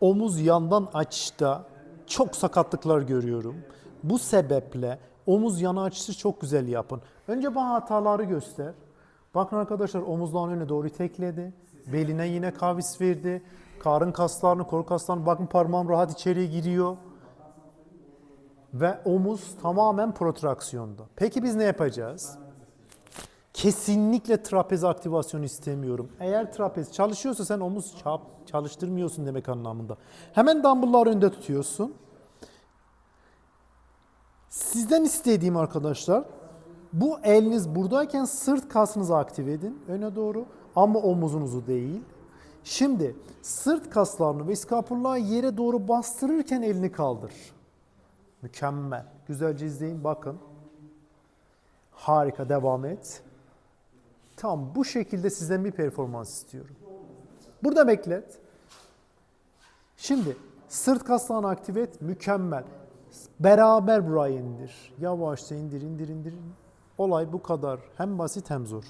omuz yandan açışta çok sakatlıklar görüyorum. Bu sebeple omuz yana açışı çok güzel yapın. Önce bana hataları göster. Bakın arkadaşlar omuzların önüne doğru tekledi. Beline yine kavis verdi. Karın kaslarını, kol kaslarını bakın parmağım rahat içeriye giriyor. Ve omuz tamamen protraksiyonda. Peki biz ne yapacağız? Kesinlikle trapez aktivasyonu istemiyorum. Eğer trapez çalışıyorsa sen omuz çalıştırmıyorsun demek anlamında. Hemen dumbbell'ları önde tutuyorsun. Sizden istediğim arkadaşlar bu eliniz buradayken sırt kasınızı aktive edin öne doğru ama omuzunuzu değil. Şimdi sırt kaslarını ve iskapulağı yere doğru bastırırken elini kaldır. Mükemmel. Güzelce izleyin bakın. Harika devam et. Tam bu şekilde sizden bir performans istiyorum. Burada beklet. Şimdi sırt kaslarını aktive et. Mükemmel. Beraber burayı indir. Yavaşça indir, indir, indir. Olay bu kadar. Hem basit hem zor.